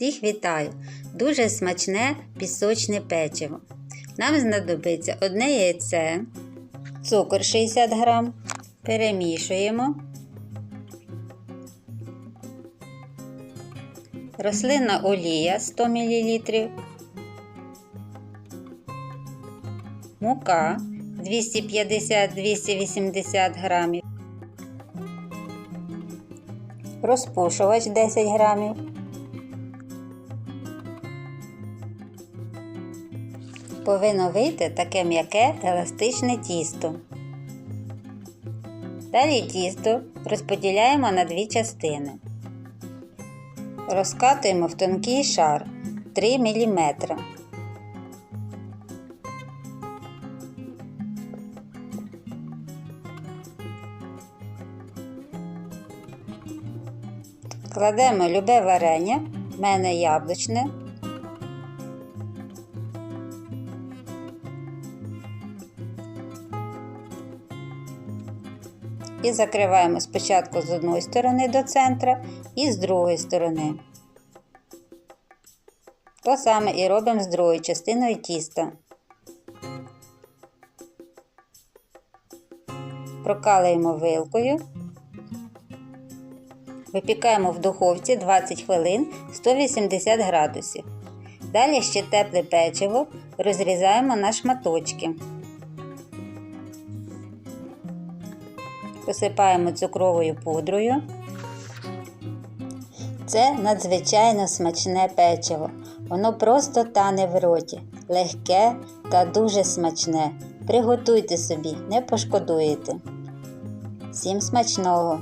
Всіх вітаю! Дуже смачне пісочне печиво. Нам знадобиться одне яйце, цукор 60 грам. Перемішуємо. Рослинна олія 100 мл. Мука 250-280 грамів. Розпушувач 10 грамів. Повинно вийти таке м'яке еластичне тісто. Далі тісто розподіляємо на дві частини. Розкатуємо в тонкий шар 3 мм. Кладемо любе варення, в мене яблучне. І закриваємо спочатку з одної сторони до центра і з другої сторони. То саме і робимо з другою частиною тіста. Прокалуємо вилкою. Випікаємо в духовці 20 хвилин 180 градусів. Далі ще тепле печиво розрізаємо на шматочки. Посипаємо цукровою пудрою. Це надзвичайно смачне печиво. Воно просто тане в роті, легке та дуже смачне. Приготуйте собі, не пошкодуєте. Всім смачного!